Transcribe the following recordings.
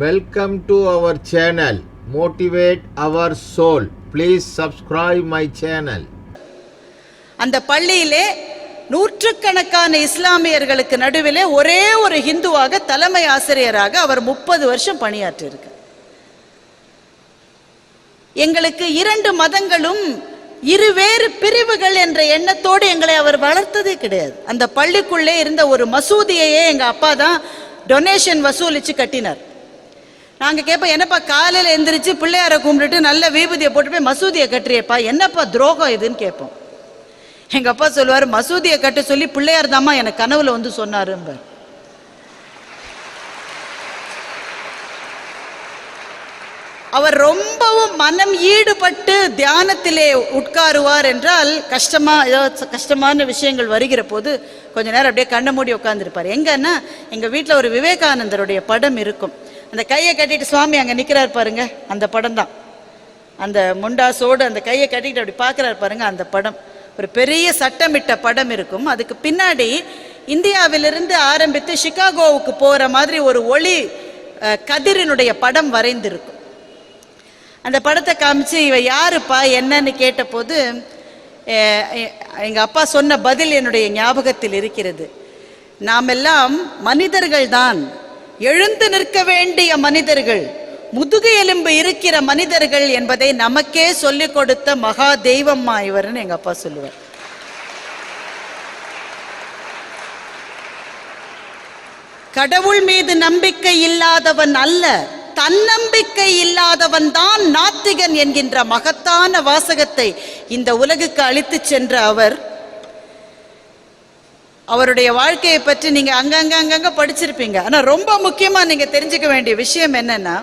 Welcome to our channel motivate our soul please subscribe my channel அந்த பள்ளியிலே நூற்றுக்கணக்கான இஸ்லாமியர்களுக்கு நடுவிலே ஒரே ஒரு ஹிந்துவாக தலைமை ஆசிரியராக அவர் முப்பது வருஷம் பணியாற்றியிருக்கார். எங்களுக்கு இரண்டு மதங்களும் இருவேறு பிரிவுகள் என்ற எண்ணத்தோடு எங்களை அவர் வளர்த்ததே கிடையாது. அந்த பள்ளிக்குள்ளே இருந்த ஒரு மசூதியையே எங்கள் அப்பா தான் டொனேஷன் வசூலித்து கட்டினார். நாங்கள் கேட்போம் என்னப்பா காலையில் எந்திரிச்சு பிள்ளையாரை கும்பிட்டுட்டு நல்ல வீபூதியை போட்டு போய் மசூதியை கட்டுறியப்பா? என்னப்பா துரோகம் இதுன்னு கேட்போம் எங்கள் அப்பா சொல்லுவார் மசூதியை கட்ட சொல்லி பிள்ளையார் தாம்மா எனக்கு கனவுல வந்து சொன்னாரும்பார் அவர் ரொம்பவும் மனம் ஈடுபட்டு தியானத்திலே உட்காருவார் என்றால் கஷ்டமா ஏதாவது கஷ்டமான விஷயங்கள் வருகிற போது கொஞ்ச நேரம் அப்படியே கண்ணை மூடி உட்காந்துருப்பார் எங்கன்னா எங்கள் வீட்டில் ஒரு விவேகானந்தருடைய படம் இருக்கும். அந்த கையை கட்டிட்டு சுவாமி அங்கே நிற்கிறார் பாருங்க அந்த படம் தான் அந்த முண்டாசோடு அந்த கையை கட்டிட்டு அப்படி பார்க்குறாரு பாருங்க அந்த படம். ஒரு பெரிய சட்டமிட்ட படம் இருக்கும். அதுக்கு பின்னாடி இந்தியாவிலிருந்து ஆரம்பித்து சிகாகோவுக்கு போகிற மாதிரி ஒரு ஒளி கதிரினுடைய படம் வரைந்திருக்கும். அந்த படத்தை காமிச்சு இவ யாருப்பா என்னன்னு கேட்டபோது எங்கள் அப்பா சொன்ன பதில் என்னுடைய ஞாபகத்தில் இருக்கிறது. நாமெல்லாம் மனிதர்கள் தான் எழுந்து நிற்க வேண்டிய மனிதர்கள் முதுகு எலும்பு இருக்கிற மனிதர்கள் என்பதை நமக்கே சொல்லிக் கொடுத்த மகா தெய்வம்மா இவர்னு எங்க அப்பா சொல்லுவார். கடவுள் மீது நம்பிக்கை இல்லாதவன் அல்ல தன்னம்பிக்கை இல்லாதவன் தான் நாத்திகன் என்கின்ற மகத்தான வாசகத்தை இந்த உலகுக்கு அளித்துச் சென்ற அவர் அவருடைய வாழ்க்கையை பற்றி நீங்க அங்கங்க அங்கங்க படிச்சிருப்பீங்க. ஆனா ரொம்ப முக்கியமா நீங்க தெரிஞ்சுக்க வேண்டிய விஷயம் என்னன்னா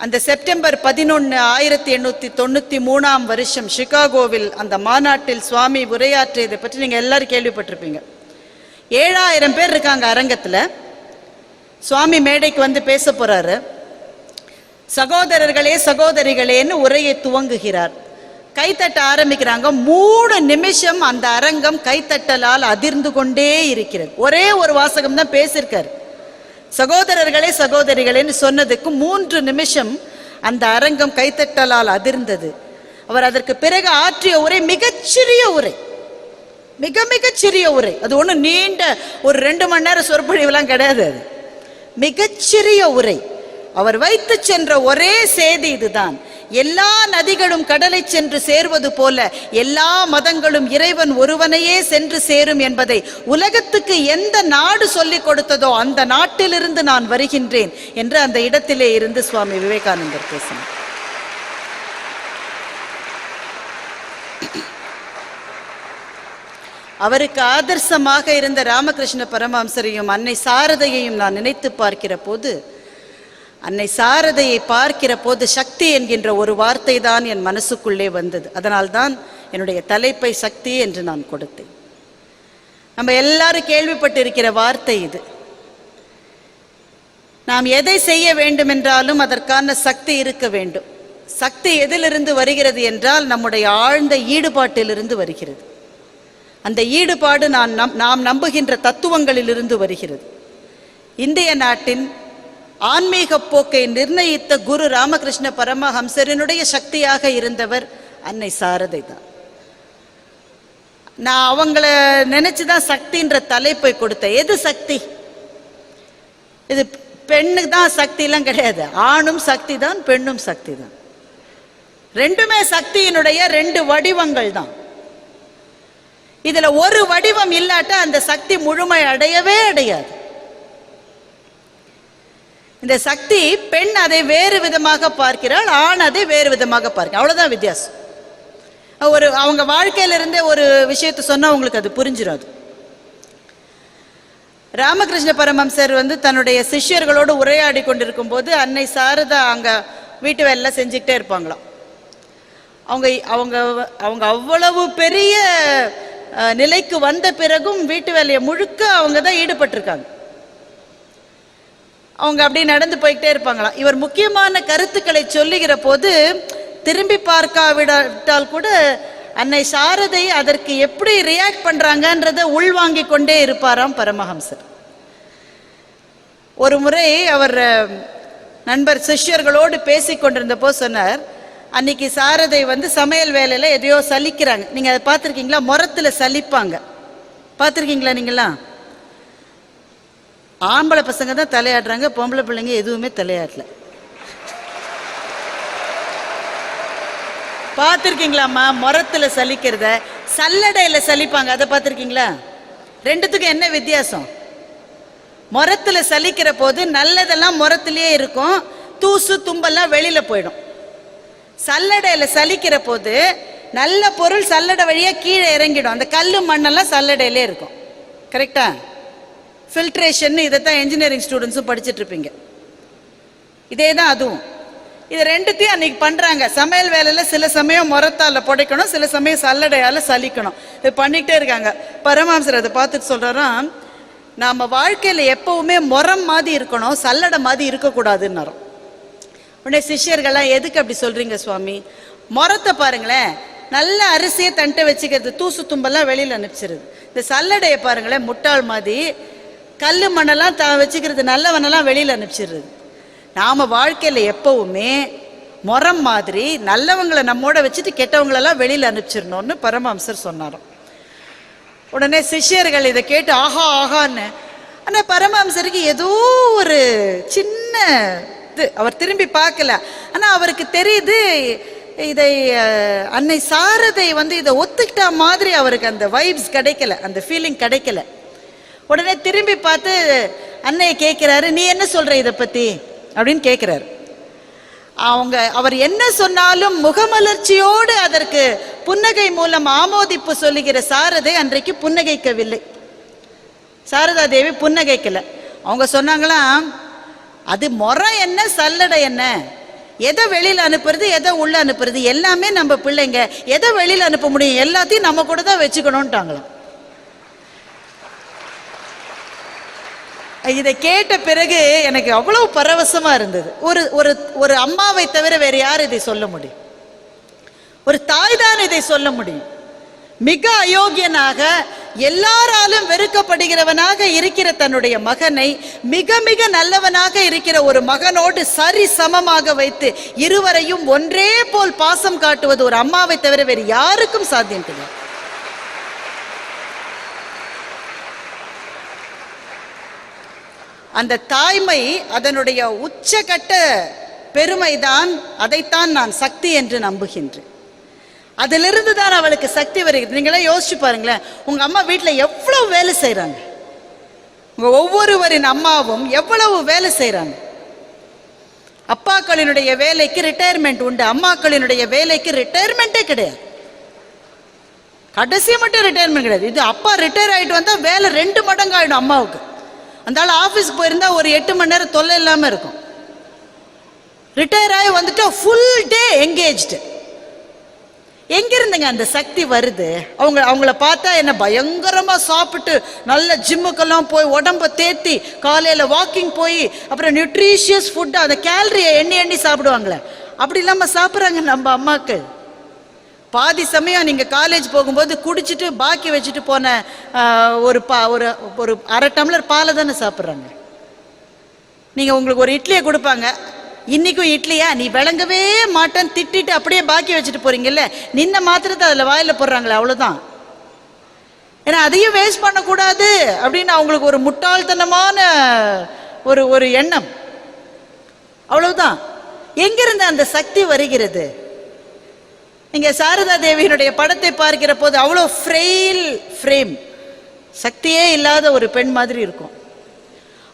அந்த செப்டம்பர் பதினொன்று ஆயிரத்தி எண்ணூற்றி தொண்ணூற்றி மூணாம் வருஷம் சிகாகோவில் அந்த மாநாட்டில் சுவாமி உரையாற்றியதை பற்றி நீங்கள் எல்லாரும் கேள்விப்பட்டிருப்பீங்க. ஏழாயிரம் பேர் இருக்காங்க அரங்கத்தில். சுவாமி மேடைக்கு வந்து பேச போறாரு. சகோதரர்களே சகோதரிகளேன்னு உரையை துவங்குகிறார். கைத்தட்ட ஆரம்பிக்கிறாங்க. மூணு நிமிஷம் அந்த அரங்கம் கைத்தட்டலால் அதிர்ந்து கொண்டே இருக்கிறது. ஒரே ஒரு வாசகம் தான் பேசியிருக்கார் சகோதரர்களே சகோதரிகளேன்னு சொன்னதுக்கு மூன்று நிமிஷம் அந்த அரங்கம் கைத்தட்டலால் அதிர்ந்தது. அவர் அதற்கு பிறகு ஆற்றிய உரை மிகச்சிறிய உரை. மிக மிக சிறிய உரை. அது ஒன்றும் நீண்ட ஒரு ரெண்டு மணி நேரம் சொற்பொழிவுலாம் கிடையாது அது. மிகச்சிறிய உரை. அவர் வைத்து சென்ற ஒரே செய்தி இதுதான். எல்லா நதிகளும் கடலை சென்று சேர்வது போல எல்லா மதங்களும் இறைவன் ஒருவனையே சென்று சேரும் என்பதை உலகத்துக்கு எந்த நாடு சொல்லிக் கொடுத்ததோ அந்த நாட்டிலிருந்து நான் வருகின்றேன் என்று அந்த இடத்திலே இருந்து சுவாமி விவேகானந்தர் பேசினார். அவருக்கு ஆதர்சமாக இருந்த ராமகிருஷ்ண பரமஹம்சரையும் அன்னை சாரதையையும் நான் நினைத்து பார்க்கிற போது அன்னை சாரதையை பார்க்கிற போது சக்தி என்கின்ற ஒரு வார்த்தை தான் என் மனசுக்குள்ளே வந்தது. அதனால்தான் என்னுடைய தலைப்பை சக்தி என்று நான் கொடுத்தேன். நம்ம எல்லாரும் கேள்விப்பட்டிருக்கிற வார்த்தை இது. நாம் எதை செய்ய வேண்டுமென்றாலும் அதற்கான சக்தி இருக்க வேண்டும். சக்தி எதிலிருந்து வருகிறது என்றால் நம்முடைய ஆழ்ந்த ஈடுபாட்டிலிருந்து வருகிறது. அந்த ஈடுபாடு நான் நம் நாம் நம்புகின்ற தத்துவங்களிலிருந்து வருகிறது. இந்திய நாட்டின் ஆன்மீக போக்கை நிர்ணயித்த குரு ராமகிருஷ்ண பரமஹம்சரினுடைய சக்தியாக இருந்தவர் அன்னை சாரதை தான். நான் அவங்கள நினைச்சுதான் சக்தின்ற தலைப்பை கொடுத்தேன். எது சக்தி? இது பெண்ணுக்கு தான் சக்திலாம் கிடையாது. ஆணும் சக்தி தான் பெண்ணும் சக்தி தான் ரெண்டுமே சக்தியினுடைய ரெண்டு வடிவங்கள் தான். இதுல ஒரு வடிவம் இல்லாட்ட அந்த சக்தி முழுமை அடையவே அடையாது. இந்த சக்தி பெண் அதை வேறு விதமாக பார்க்கிறாள் ஆண் அதை வேறு விதமாக பார்க்கிறாள். அவ்வளோதான் வித்தியாசம். ஒரு அவங்க வாழ்க்கையிலிருந்தே ஒரு விஷயத்தை சொன்னால் அவங்களுக்கு அது புரிஞ்சிடும் அது. ராமகிருஷ்ண பரமம்சர் வந்து தன்னுடைய சிஷ்யர்களோடு உரையாடி கொண்டிருக்கும் போது அன்னை சாரதா அங்கே வீட்டு வேலை செஞ்சுக்கிட்டே இருப்பாங்களாம். அவங்க அவங்க அவங்க அவ்வளவு பெரிய நிலைக்கு வந்த பிறகும் வீட்டு வேலையை முழுக்க அவங்க தான் ஈடுபட்டிருக்காங்க. அவங்க அப்படியே நடந்து போய்கிட்டே இருப்பாங்களாம். இவர் முக்கியமான கருத்துக்களை சொல்லுகிற போது திரும்பி பார்க்காவிடாவிட்டால் கூட அன்னை சாரதை அதற்கு எப்படி ரியாக்ட் பண்றாங்கன்றத உள்வாங்கி கொண்டே இருப்பாராம் பரமஹம்சர். ஒரு முறை அவர் நண்பர் சிஷ்யர்களோடு பேசி கொண்டிருந்தப்போ சொன்னார் அன்னைக்கு சாரதை வந்து சமையல் வேலையில் எதையோ சலிக்கிறாங்க. நீங்கள் அதை பார்த்துருக்கீங்களா? முரத்தில் சலிப்பாங்க. பார்த்துருக்கீங்களா நீங்களாம் ஆம்பளை பசங்க தான் தலையாடுறாங்க பொம்பளை பிள்ளைங்க எதுவுமே தலையாடல பார்த்துருக்கீங்களாம்மா? முரத்தில் சலிக்கிறத சல்லடையில் சலிப்பாங்க அதை பார்த்துருக்கீங்களா? ரெண்டுத்துக்கும் என்ன வித்தியாசம்? முரத்தில் சலிக்கிற போது நல்லதெல்லாம் முரத்துலேயே இருக்கும் தூசு தும்பெல்லாம் வெளியில் போயிடும். சல்லடையில் சலிக்கிற போது நல்ல பொருள் சல்லடை வழியாக கீழே இறங்கிடும். அந்த கல் மண்ணெல்லாம் சல்லடையிலே இருக்கும். கரெக்டா ஃபில்ட்ரேஷன் இதை தான் இன்ஜினியரிங் ஸ்டூடெண்ட்ஸும் படிச்சுட்டு இருப்பீங்க. இதே தான் அதுவும். இது ரெண்டுத்தையும் அன்னைக்கு பண்ணுறாங்க சமையல் வேலையில் சில சமயம் முரத்தால் புடைக்கணும் சில சமயம் சல்லடையால் சலிக்கணும். இது பண்ணிக்கிட்டே இருக்காங்க. பரமாம்சர் அதை பார்த்துட்டு சொல்கிறாராம் நாம் வாழ்க்கையில் எப்போவுமே முரம் மாதிரி இருக்கணும் சல்லடை மாதிரி இருக்கக்கூடாதுன்னு உடனே சிஷ்யர்கள்லாம் எதுக்கு அப்படி சொல்கிறீங்க சுவாமி? முரத்தை பாருங்களேன். நல்ல அரிசியை தண்டை வச்சுக்கிறது தூசு தும்பெல்லாம் வெளியில் அனுப்பிச்சிருது. இந்த சல்லடையை பாருங்களேன் முட்டாள் மாதிரி கல் மண்ணெல்லாம் த வச்சுக்கிறது நல்லவனெல்லாம் வெளியில் அனுப்பிச்சிடுறது. நாம் வாழ்க்கையில் எப்பவுமே முறம் மாதிரி நல்லவங்களை நம்மோட வச்சுட்டு கெட்டவங்களெல்லாம் வெளியில் அனுப்பிச்சிடணும்னு பரமஹம்சர் சொன்னாராம். உடனே சிஷ்யர்கள் இதை கேட்டு ஆஹா ஆகான்னு ஆனால் பரமஹம்சருக்கு ஏதோ ஒரு சின்ன இது அவர் திரும்பி பார்க்கல. ஆனால் அவருக்கு தெரியுது இதை அன்னை சாரதை வந்து இதை ஒத்துக்கிட்டா மாதிரி அவருக்கு அந்த வைப்ஸ் கிடைக்கல அந்த ஃபீலிங் கிடைக்கல. உடனே திரும்பி பார்த்து அன்னையை கேட்குறாரு நீ என்ன சொல்ற இதை பற்றி அப்படின்னு கேட்குறாரு. அவங்க அவர் என்ன சொன்னாலும் முகமலர்ச்சியோடு அதற்கு புன்னகை மூலம் ஆமோதிப்பு சொல்லுகிற சாரதை அன்றைக்கு புன்னகைக்கவில்லை. சாரதா தேவி புன்னகைக்கல. அவங்க சொன்னாங்களாம் அது முறை என்ன சல்லடை என்ன? எதை வெளியில் அனுப்புறது எதை உள்ள அனுப்புறது? எல்லாமே நம்ம பிள்ளைங்க எதை வெளியில் அனுப்ப முடியும்? எல்லாத்தையும் நம்ம கூட தான் வச்சுக்கணும்ட்டாங்களாம். இதை கேட்ட பிறகு எனக்கு அவ்வளவு பரவசமா இருந்தது. ஒரு ஒரு ஒரு அம்மாவை தவிர வேற யார் இதை சொல்ல முடியும்? ஒரு தாய் தான் இதை சொல்ல முடியும். மிக அயோக்கியனாக எல்லாராலும் வெறுக்கப்படுகிறவனாக இருக்கிற தன்னுடைய மகனை மிக மிக நல்லவனாக இருக்கிற ஒரு மகனோடு சரி சமமாக வைத்து இருவரையும் ஒன்றே போல் பாசம் காட்டுவது ஒரு அம்மாவை தவிர வேறு யாருக்கும் சாத்தியம் கிடையாது. அந்த தாய்மை அதனுடைய உச்சகட்ட பெருமைதான் அதைத்தான் நான் சக்தி என்று நம்புகின்றேன். அதிலிருந்து தான் அவளுக்கு சக்தி வருகிறது. நீங்களே யோசிச்சு பாருங்களேன் உங்க அம்மா வீட்டில் எவ்வளவு வேலை செய்கிறாங்க உங்க ஒவ்வொருவரின் அம்மாவும் எவ்வளவு வேலை செய்கிறாங்க அப்பாக்களினுடைய வேலைக்கு ரிட்டையர்மெண்ட் உண்டு. அம்மாக்களினுடைய வேலைக்கு ரிட்டையர்மெண்ட்டே கிடையாது. கடைசி மட்டும் ரிட்டையர்மெண்ட் கிடையாது. இது அப்பா ரிட்டையர் ஆயிட்டு வந்தால் வேலை ரெண்டு மடங்கு ஆகிடும் அம்மாவுக்கு. அந்த ஆள் ஆஃபீஸ்க்கு போயிருந்தா ஒரு எட்டு மணி நேரம் தொல்லை இல்லாமல் இருக்கும். ரிட்டையர் ஆகி வந்துட்டு ஃபுல் டே எங்கேஜ்டு எங்கிருந்துங்க அந்த சக்தி வருது. அவங்க அவங்கள பார்த்தா என்ன பயங்கரமாக சாப்பிட்டு நல்ல ஜிம்முக்கெல்லாம் போய் உடம்ப தேத்தி காலையில் வாக்கிங் போய் அப்புறம் நியூட்ரிஷியஸ் ஃபுட்டு அந்த கேலரியை எண்ணி எண்ணி சாப்பிடுவாங்களே. அப்படி இல்லாமல் சாப்பிட்றாங்க நம்ம அம்மாக்கள் பாதி சமயம் நீங்கள் காலேஜ் போகும்போது குடிச்சிட்டு பாக்கி வச்சுட்டு போன ஒரு பா ஒரு ஒரு அரை டம்ளர் பாலை தானே சாப்பிட்றாங்க? நீங்கள் உங்களுக்கு ஒரு இட்லியை கொடுப்பாங்க. இன்னைக்கும் இட்லியா? நீ விளங்கவே மாட்டேன்னு திட்டிட்டு அப்படியே பாக்கி வச்சுட்டு போறீங்கல்ல? நின்ன மாத்திரத்தை அதில் வாயில போடுறாங்களே அவ்வளோதான் ஏன்னா அதையும் வேஸ்ட் பண்ணக்கூடாது அப்படின்னு அவங்களுக்கு ஒரு முட்டாள்தனமான ஒரு ஒரு எண்ணம். அவ்வளவுதான். எங்கிருந்து அந்த சக்தி வருகிறது? நீங்கள் சாரதா தேவியினுடைய படத்தை பார்க்கிற போது அவ்வளோ ஃப்ரெயில் ஃப்ரேம் சக்தியே இல்லாத ஒரு பெண் மாதிரி இருக்கும்.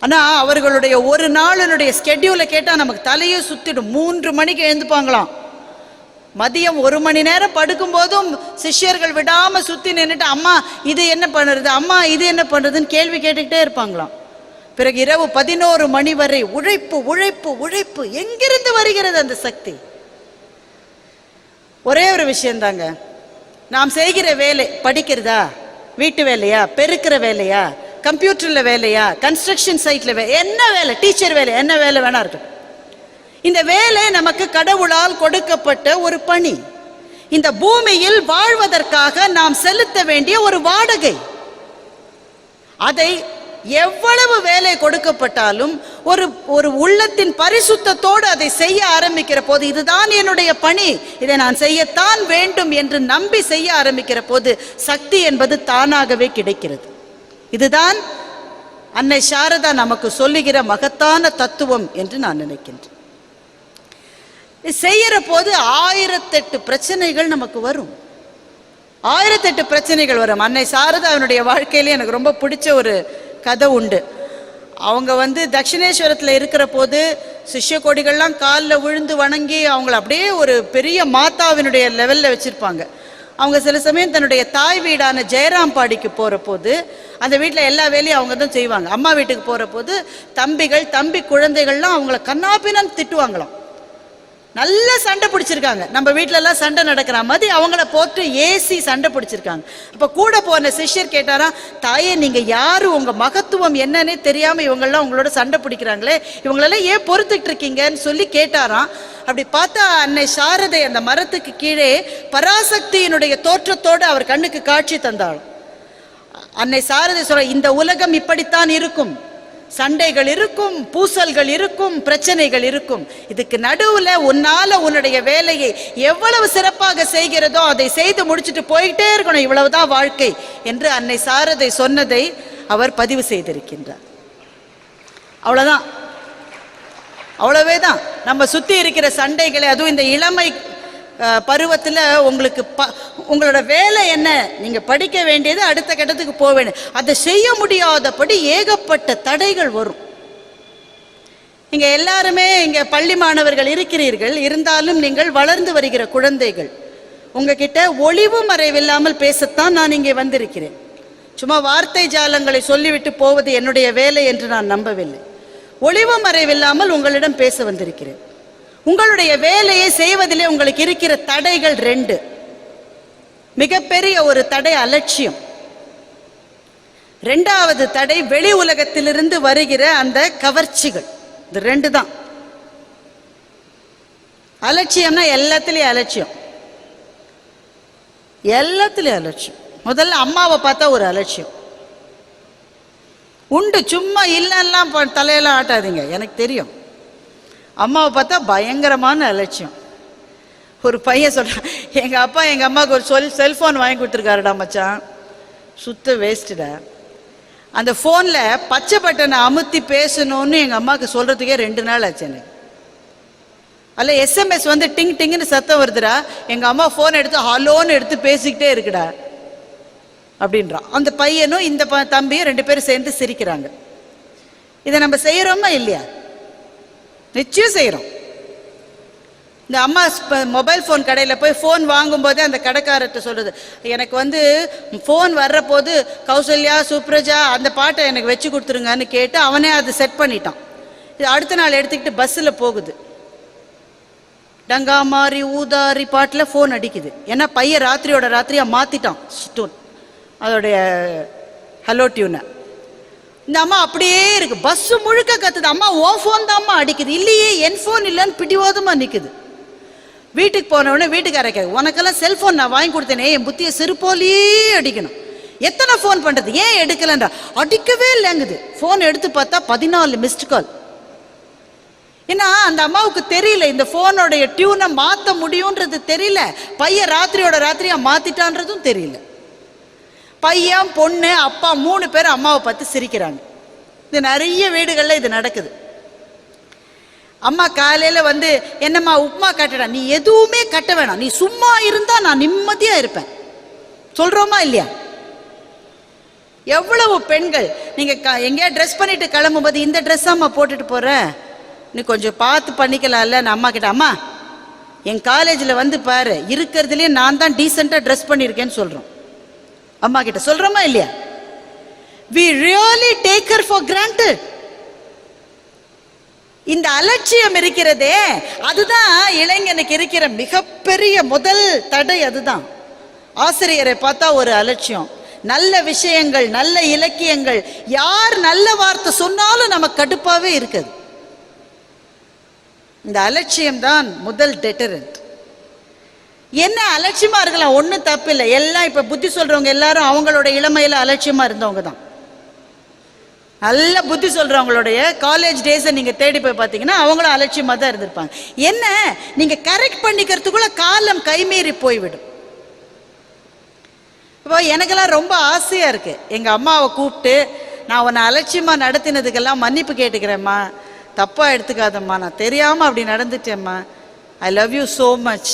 ஆனால் அவர்களுடைய ஒரு நாளினுடைய ஸ்கெட்யூலை கேட்டால் நமக்கு தலையே சுத்திடும். மூன்று மணிக்கு எழுந்துப்பாங்களாம். மதியம் ஒரு மணி நேரம் படுக்கும் போதும் சிஷ்யர்கள் விடாம சுத்தி நின்றுட்டு அம்மா இது என்ன பண்ணுறது? அம்மா இது என்ன பண்ணுறதுன்னு கேள்வி கேட்டுக்கிட்டே இருப்பாங்களாம். பிறகு இரவு பதினோரு மணி வரை உழைப்பு உழைப்பு உழைப்பு எங்கிருந்து வருகிறது அந்த சக்தி? ஒரே ஒரு விஷயந்தாங்க நாம் செய்கிற வேலை படிக்கிறதா? வீட்டு வேலையா? பெருக்கிற வேலையா? கம்ப்யூட்டரில் வேலையா? கன்ஸ்ட்ரக்ஷன் சைட்டில் வே என்ன வேலை? டீச்சர் வேலை என்ன வேலை வேணா இருக்கட்டும். இந்த வேலை நமக்கு கடவுளால் கொடுக்கப்பட்ட ஒரு பணி. இந்த பூமியில் வாழ்வதற்காக நாம் செலுத்த வேண்டிய ஒரு வாடகை. அதை எவ்வளவு வேலை கொடுக்கப்பட்டாலும் ஒரு ஒரு உள்ளத்தின் பரிசுத்தத்தோடு அதை செய்ய ஆரம்பிக்கிற போது இதுதான் என்னுடைய பணி. இதை நான் செய்யத்தான் வேண்டும் என்று நம்பி செய்ய ஆரம்பிக்கிற போது சக்தி என்பது தானாகவே கிடைக்கிறது. இதுதான் அன்னை சாரதா நமக்கு சொல்லுகிற மகத்தான தத்துவம் என்று நான் நினைக்கின்றேன். இது செய்யற போது ஆயிரத்தெட்டு பிரச்சனைகள் நமக்கு வரும். ஆயிரத்தெட்டு பிரச்சனைகள் வரும். அன்னை சாரதா அவனுடைய வாழ்க்கையிலே எனக்கு ரொம்ப பிடிச்ச ஒரு கதை உண்டு. அவங்க வந்து தட்சிணேஸ்வரத்தில் இருக்கிற போது சிஷ்ய கோடிகள்லாம் காலில் விழுந்து வணங்கி அவங்கள அப்படியே ஒரு பெரிய மாதாவினுடைய லெவலில் வச்சுருப்பாங்க. அவங்க சில சமயம் தன்னுடைய தாய் வீடான ஜெயராம்பாடிக்கு போகிற போது அந்த வீட்டில் எல்லா வேலையும் அவங்க தான் செய்வாங்க. அம்மா வீட்டுக்கு போகிற போது தம்பிகள் தம்பி குழந்தைகள்லாம் அவங்கள கண்ணாப்பின்னு திட்டுவாங்களாம். நல்ல சண்டை பிடிச்சிருக்காங்க. நம்ம வீட்டிலலாம் சண்டை நடக்கிற மாதிரி அவங்கள போட்டு ஏசி சண்டை பிடிச்சிருக்காங்க. அப்போ கூட போன சிஷ்யர் கேட்டாராம் தாயே நீங்கள் யார்? உங்கள் மகத்துவம் என்னன்னே தெரியாமல் இவங்கெல்லாம் உங்களோட சண்டை பிடிக்கிறாங்களே. இவங்களெல்லாம் ஏன் பொறுத்துட்டு இருக்கீங்கன்னு சொல்லி கேட்டாராம். அப்படி பார்த்தா அன்னை சாரதை அந்த மரத்துக்கு கீழே பராசக்தியினுடைய தோற்றத்தோடு அவர் கண்ணுக்கு காட்சி தந்தாள் அன்னை சாரதை சொல்ற இந்த உலகம் இப்படித்தான் இருக்கும். சண்டைகள் இருக்கும் பூசல்கள் இருக்கும் பிரச்சனைகள் இருக்கும். இதுக்கு நடுவுல உன்னால உன்னுடைய வேலையை எவ்வளவு சிறப்பாக செய்கிறதோ அதை செய்து முடிச்சுட்டு போயிட்டே இருக்கணும். இவ்வளவுதான் வாழ்க்கை என்று அன்னை சாரதை சொன்னதை அவர் பதிவு செய்திருக்கின்றார். அவ்வளவுதான். அவ்வளவே தான் நம்ம சுத்தி இருக்கிற சண்டைகளை அதுவும் இந்த இளமை பருவத்தில் பருவத்துல உங்களுக்கு ப உங்களோட வேலை என்ன? நீங்க படிக்க வேண்டியது அடுத்த கட்டத்துக்கு போக வேண்டியது அதை செய்ய முடியாதபடி ஏகப்பட்ட தடைகள் வரும். இங்க எல்லாருமே இங்க பள்ளி மாணவர்கள் இருக்கிறீர்கள். இருந்தாலும் நீங்கள் வளர்ந்து வருகிற குழந்தைகள். உங்ககிட்ட ஒளிவு மறைவில்லாமல் பேசத்தான் நான் இங்கே வந்திருக்கிறேன். சும்மா வார்த்தை ஜாலங்களை சொல்லிவிட்டு போவது என்னுடைய வேலை என்று நான் நம்பவில்லை. ஒளிவு மறைவில்லாமல் உங்களிடம் பேச வந்திருக்கிறேன். உங்களுடைய வேலையை செய்வதிலே உங்களுக்கு இருக்கிற தடைகள் ரெண்டு. மிகப்பெரிய ஒரு தடை அலட்சியம். ரெண்டாவது தடை வெளி உலகத்திலிருந்து வருகிற அந்த கவர்ச்சிகள். இது ரெண்டு தான். அலட்சியம்னா எல்லாத்துலேயும் அலட்சியம். எல்லாத்துலேயும் அலட்சியம். முதல்ல அம்மாவை பார்த்தா ஒரு அலட்சியம். உண்டு சும்மா இல்லைன்னா தலையெல்லாம் ஆட்டாதீங்க. எனக்கு தெரியும். அம்மாவை பார்த்தா பயங்கரமான அலட்சியம். ஒரு பையன் சொல்கிறான் எங்கள் அப்பா எங்கள் அம்மாவுக்கு ஒரு சொல் செல்ஃபோன் வாங்கி கொடுத்துருக்காருடா மச்சான். சுத்த வேஸ்ட்டுடா அந்த ஃபோனில் பச்சை பட்டனை அமுத்தி பேசணும்னு எங்கள் அம்மாவுக்கு சொல்கிறதுக்கே ரெண்டு நாள் ஆச்சு எனக்கு. அல்ல எஸ்எம்எஸ் வந்து டிங் டிங்னு சத்தம் வருதுடா. எங்கள் அம்மா ஃபோன் எடுத்து ஹலோன்னு எடுத்து பேசிக்கிட்டே இருக்குடா. அப்படின்றான் அந்த பையனும் இந்த ப தம்பியும் ரெண்டு பேரும் சேர்ந்து சிரிக்கிறாங்க. இதை நம்ம செய்கிறோமா இல்லையா? நிச்சயம் செய்கிறோம் இந்த அம்மா மொபைல் ஃபோன் கடையில் போய் ஃபோன் வாங்கும்போதே அந்த கடைக்காரர்கிட்ட சொல்கிறது எனக்கு வந்து ஃபோன் வர்ற போது கௌசல்யா சுப்ரஜா அந்த பாட்டை எனக்கு வச்சு கொடுத்துருங்கன்னு கேட்டு அவனே அதை செட் பண்ணிட்டான். இது அடுத்த நாள் எடுத்துக்கிட்டு பஸ்ஸில் போகுது. டங்கா மாறி ஊதாரி பாட்டில் ஃபோன் அடிக்குது. ஏன்னா பையன் ராத்திரியோட ராத்திரியாக மாற்றிட்டான் ஸ்டோன் அதோடைய ஹலோ டியூனை இந்த அம்மா அப்படியே இருக்கு. பஸ் முழுக்க கத்துது. அம்மா ஓ ஃபோன் தான் அம்மா அடிக்குது. இல்லையே என் ஃபோன் இல்லைன்னு பிடிவாதமா நிற்குது வீட்டுக்கு போனவொடனே வீட்டுக்கு வீட்டுக்கார கேட்க உனக்கெல்லாம் செல்ஃபோன் நான் வாங்கி கொடுத்தேனே என் புத்தியை செருப்போலியே அடிக்கணும். எத்தனை ஃபோன் பண்ணுறது ஏன் எடுக்கலன்ற? அடிக்கவே இல்லைங்குது. ஃபோன் எடுத்து பார்த்தா பதினாலு மிஸ்டு கால் ஏன்னா அந்த அம்மாவுக்கு தெரியல இந்த ஃபோனோடைய டியூனை மாற்ற முடியுன்றது தெரியல. பையன் ராத்திரியோட ராத்திரியாக மாற்றிட்டான்றதும் தெரியல. பையன் பொண்ணு அப்பா மூணு பேர் அம்மாவை பார்த்து சிரிக்கிறாங்க. இது நிறைய வீடுகளில் இது நடக்குது. அம்மா காலையில் வந்து என்னம்மா உப்புமா கட்டடா. நீ எதுவுமே கட்ட வேணாம். நீ சும்மா இருந்தால் நான் நிம்மதியாக இருப்பேன். சொல்கிறோமா இல்லையா? எவ்வளவு பெண்கள் நீங்கள் க- எங்கேயா ட்ரெஸ் பண்ணிட்டு கிளம்பும்போது இந்த ட்ரெஸ் அம்மா போட்டுட்டு போற? நீ கொஞ்சம் பார்த்து பண்ணிக்கலாம்ல நான் அம்மா கிட்ட அம்மா என் காலேஜில் வந்து பாரு இருக்கிறதுலே நான் தான் டீசெண்டாக ட்ரெஸ் பண்ணியிருக்கேன்னு சொல்கிறோம் அம்மா கிட்ட சொல்கிறோமா இல்லையா? We really take for granted இந்த அலட்சியம் இருக்கிறதே அதுதான் இளைஞனுக்கு இருக்கிற மிகப்பெரிய முதல் தடை அதுதான். ஆசிரியரை பார்த்தா ஒரு அலட்சியம். நல்ல விஷயங்கள் நல்ல இலக்கியங்கள் யார் நல்ல வார்த்தை சொன்னாலும் நமக்கு கடுப்பாகவே இருக்குது. இந்த அலட்சியம் தான் முதல் டெட்டரண்ட் என்ன அலட்சியமா இருக்கலாம்? ஒன்றும் தப்பு இல்லை எல்லாம் இப்போ புத்தி சொல்றவங்க எல்லாரும் அவங்களோட இளமையில அலட்சியமா இருந்தவங்க தான். நல்ல புத்தி சொல்றவங்களுடைய காலேஜ் டேஸை நீங்க தேடி போய் பார்த்தீங்கன்னா அவங்களும் அலட்சியமாக தான் இருந்திருப்பாங்க. என்ன? நீங்க கரெக்ட் பண்ணிக்கிறதுக்குள்ள காலம் கைமீறி போய்விடும். இப்போ எனக்கெல்லாம் ரொம்ப ஆசையாக இருக்குது எங்கள் அம்மாவை கூப்பிட்டு நான் உன்னை அலட்சியமாக நடத்தினதுக்கெல்லாம் மன்னிப்பு கேட்டுக்கிறேம்மா. தப்பாக எடுத்துக்காதம்மா. நான் தெரியாமல் அப்படி நடந்துட்டேம்மா. I love you so much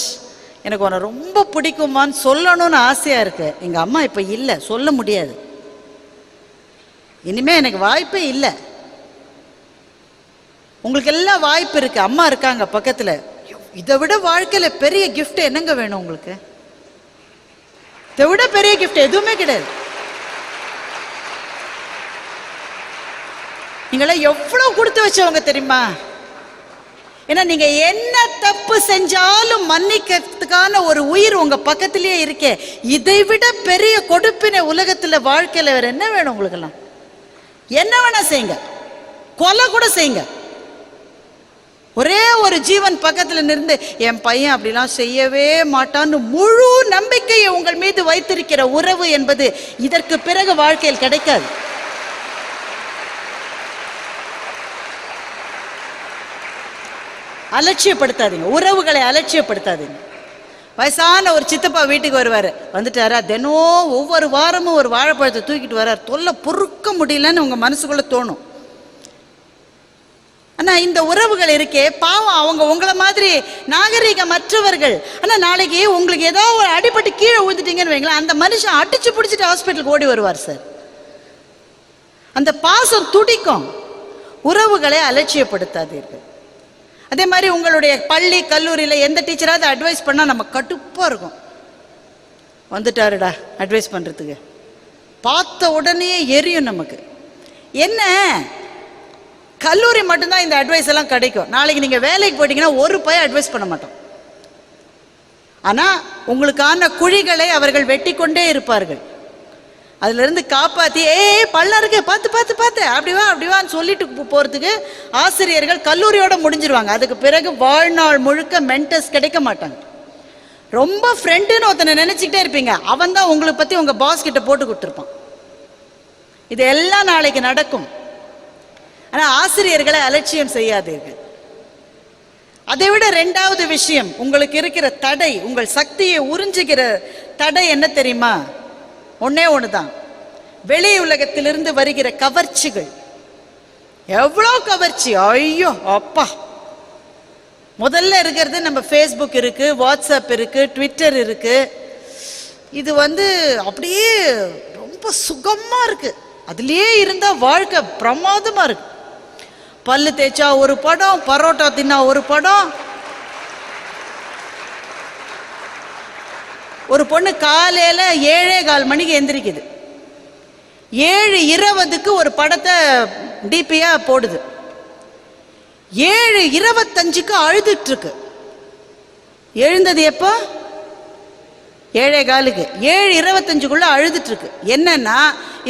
எனக்கு உன்னை ரொம்ப பிடிக்குமான்னு சொல்லணும்னு ஆசையாக இருக்குது எங்கள் அம்மா இப்போ இல்லை. சொல்ல முடியாது. இனிமே எனக்கு வாய்ப்பே இல்லை. உங்களுக்கு எல்லாம் வாய்ப்பு இருக்குது அம்மா இருக்காங்க பக்கத்தில். இதை விட வாழ்க்கையில் பெரிய கிஃப்ட் என்னங்க வேணும் உங்களுக்கு? இதை விட பெரிய கிஃப்ட் எதுவுமே கிடையாது. நீங்களாம் எவ்வளவு கொடுத்து வச்சவங்க தெரியுமா? ஏன்னா நீங்க என்ன தப்பு செஞ்சாலும் மன்னிக்கிறதுக்கான ஒரு உயிர் உங்க பக்கத்திலேயே இருக்கே. இதை விட பெரிய கொடுப்பினை உலகத்துல வாழ்க்கையில வேற என்ன வேணும் உங்களுக்கெல்லாம்? என்ன வேணா செய்யுங்க. கொலை கூட செய்யுங்க. ஒரே ஒரு ஜீவன் பக்கத்தில் இருந்து என் பையன் அப்படிலாம் செய்யவே மாட்டான்னு முழு நம்பிக்கையை உங்கள் மீது வைத்திருக்கிற உறவு என்பது இதற்கு பிறகு வாழ்க்கையில் கிடைக்காது. அலட்சியப்படுத்தாதீங்க. உறவுகளை அலட்சியப்படுத்தாதீங்க. வயசான ஒரு சித்தப்பா வீட்டுக்கு வருவார். வந்துட்டாரா? தினம் ஒவ்வொரு வாரமும் ஒரு வாழைப்பழத்தை தூக்கிட்டு வர்றார் தொல்லை பொறுக்க முடியலன்னு உங்கள் மனசுக்குள்ளே தோணும். ஆனால் இந்த உறவுகள் இருக்கே. பாவம் அவங்க உங்களை மாதிரி நாகரிகமற்றவர்கள் ஆனால் நாளைக்கு உங்களுக்கு ஏதோ ஒரு அடிபட்டு கீழே விழுந்துட்டீங்கன்னு வைங்களேன் அந்த மனுஷன் அடிச்சு பிடிச்சிட்டு ஹாஸ்பிட்டலுக்கு ஓடி வருவார் சார் அந்த பாசம் துடிக்கும். உறவுகளை அலட்சியப்படுத்தாதீர்கள். அதே மாதிரி உங்களுடைய பள்ளி கல்லூரியில் எந்த டீச்சராவது அட்வைஸ் பண்ணால் நம்ம கடுப்பாக இருக்கும். வந்துட்டாருடா அட்வைஸ் பண்ணுறதுக்கு பார்த்த உடனே எரியும் நமக்கு. என்ன? கல்லூரி மட்டும்தான் இந்த அட்வைஸ் எல்லாம் கிடைக்கும். நாளைக்கு நீங்கள் வேலைக்கு போயிட்டீங்கன்னா ஒரு பய அட்வைஸ் பண்ண மாட்டோம் ஆனால் உங்களுக்கான குழிகளை அவர்கள் வெட்டி கொண்டே இருப்பார்கள். அதுலேருந்து காப்பாற்றி ஏய் பள்ளம் இருக்கு பார்த்து பார்த்து பார்த்து அப்படி வா அப்படி வான்னு சொல்லிட்டு போகிறதுக்கு ஆசிரியர்கள் கல்லூரியோடு முடிஞ்சிருவாங்க. அதுக்கு பிறகு வாழ்நாள் முழுக்க மென்டர்ஸ் கிடைக்க மாட்டாங்க. ரொம்ப ஃப்ரெண்டுன்னு ஒருத்தனை நினச்சிக்கிட்டே இருப்பீங்க. அவன் தான் உங்களை பற்றி உங்கள் பாஸ் கிட்ட போட்டு கொடுத்துருப்பான். இது எல்லாம் நாளைக்கு நடக்கும். ஆனால் ஆசிரியர்களை அலட்சியம் செய்யாதீர்கள். அதை விட ரெண்டாவது விஷயம் உங்களுக்கு இருக்கிற தடை உங்கள் சக்தியை உறிஞ்சுகிற தடை என்ன தெரியுமா? ஒன்றே ஒன்று தான் வெளி உலகத்திலிருந்து வருகிற கவர்ச்சிகள். எவ்வளோ கவர்ச்சி? ஐயோ அப்பா. முதல்ல இருக்கிறது நம்ம ஃபேஸ்புக் இருக்கு வாட்ஸ்அப் இருக்கு ட்விட்டர் இருக்கு. இது வந்து அப்படியே ரொம்ப சுகமா இருக்கு. அதுலயே இருந்தா வாழ்க்கை பிரமாதமா இருக்கு. பல்லு தேய்ச்சா ஒரு படம் பரோட்டா தின்னா ஒரு படம் ஒரு பொண்ணு காலையில் ஏழே கால் மணிக்கு எந்திரிக்குது. ஏழு இருபதுக்கு ஒரு படத்தை டிபியா போடுது. ஏழு இருபத்தஞ்சுக்கு அழுதுட்டு இருக்கு எழுந்தது எப்போ? ஏழே காலுக்கு. ஏழு இருபத்தஞ்சுக்குள்ள அழுதுட்டு இருக்கு என்னன்னா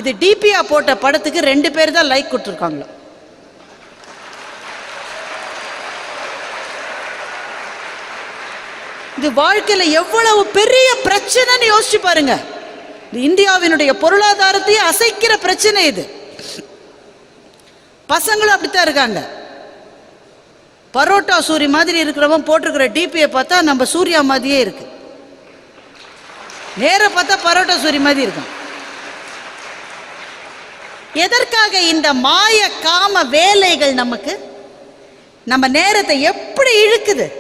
இது டிபியா போட்ட படத்துக்கு ரெண்டு பேர் தான் லைக் கொடுத்துருக்காங்களோ. இது வாழ்க்கையில் எவ்வளவு பெரிய பிரச்சனைன்னு யோசிச்சு பாருங்க. இந்தியாவினுடைய பொருளாதாரத்தையே அசைக்கிற பிரச்சனை இது. பசங்களும் அப்படித்தான் இருக்காங்க. பரோட்டா சூரி மாதிரி இருக்கிறவன் போட்டிருக்கிற டிபியை பார்த்தா நம்ம சூர்யா மாதிரியே இருக்கு. நேர பார்த்தா பரோட்டா சூரி மாதிரி இருக்கும். எதற்காக இந்த மாய காம வேலைகள் நமக்கு? நம்ம நேரத்தை எப்படி இழுக்குது?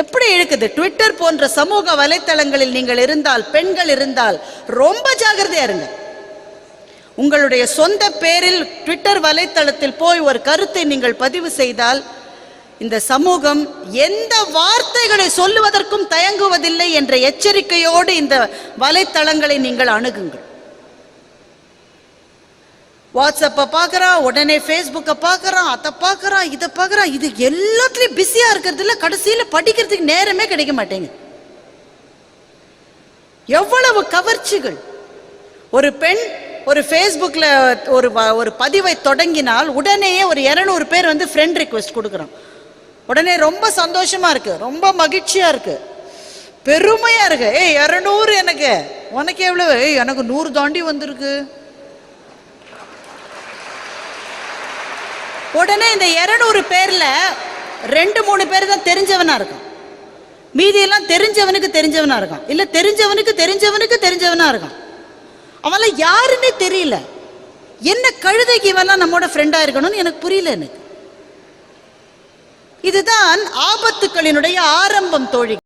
எப்படி இருக்குது ட்விட்டர் போன்ற சமூக வலைத்தளங்களில் நீங்கள் இருந்தால் பெண்கள் இருந்தால் ரொம்ப ஜாகிரதையா இருங்க. உங்களுடைய சொந்த பேரில் ட்விட்டர் வலைத்தளத்தில் போய் ஒரு கருத்தை நீங்கள் பதிவு செய்தால் இந்த சமூகம் எந்த வார்த்தைகளை சொல்லுவதற்கும் தயங்குவதில்லை என்ற எச்சரிக்கையோடு இந்த வலைத்தளங்களை நீங்கள் அணுகுங்கள். வாட்ஸ்அப்பை பார்க்குறான் உடனே ஃபேஸ்புக்கை பார்க்குறான் அதை பார்க்குறான் இதை பார்க்குறான் இது எல்லாத்துலேயும் பிஸியாக இருக்கிறதுல கடைசியில் படிக்கிறதுக்கு நேரமே கிடைக்க மாட்டேங்குது. எவ்வளவு கவர்ச்சிகள். ஒரு பெண் ஒரு ஃபேஸ்புக்கில் ஒரு ஒரு பதிவை தொடங்கினால் உடனேயே ஒரு இரநூறு பேர் வந்து ஃப்ரெண்ட் ரிக்வெஸ்ட் கொடுக்குறான். உடனே ரொம்ப சந்தோஷமாக இருக்குது ரொம்ப மகிழ்ச்சியாக இருக்குது பெருமையாக இருக்கு. ஏய் இரநூறு எனக்கு. உனக்கு எவ்வளவு? ஏய் எனக்கு நூறு தாண்டி வந்திருக்கு. உடனே இந்த இரநூறு பேரில் ரெண்டு மூணு பேர் தான் தெரிஞ்சவனாக இருக்கான். மீதியெல்லாம் தெரிஞ்சவனுக்கு தெரிஞ்சவனாக இருக்கான். இல்லை தெரிஞ்சவனுக்கு தெரிஞ்சவனுக்கு தெரிஞ்சவனாக இருக்கான். அவன்லாம் யாருன்னே தெரியல. என்ன கழுதைக்கு இவெல்லாம் நம்மோட ஃப்ரெண்டாக இருக்கணும்னு எனக்கு புரியல எனக்கு. இதுதான் ஆபத்துக்களினுடைய ஆரம்பம் தோழி.